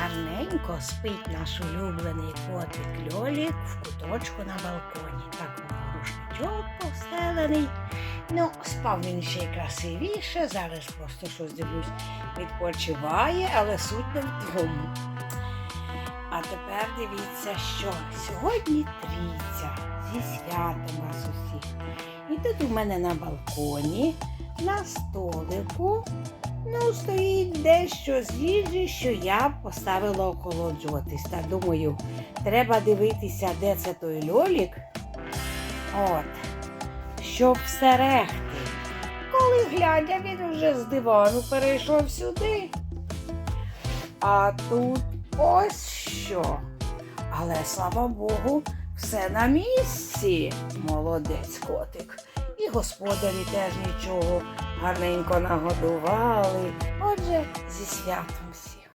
гарненько спить наш улюблений котик Льолік в куточку на балконі. Так рушничок постелений. Ну, спав він ще й красивіше, зараз просто щось дивлюсь, відпочиває, але суть не в тому. А тепер дивіться, що сьогодні трійця зі святом вас усіх. І тут у мене на балконі, на столику, ну, стоїть дещо з їжі, що я поставила охолоджуватись. Та думаю, треба дивитися, де це той льолік. От, щоб всерегти. Коли глядя, він вже з дивану перейшов сюди. А тут ось що. Але слава Богу, все на місці. Молодець котик. І господарі теж нічого гарненько нагодували. Отже, зі святом всіх.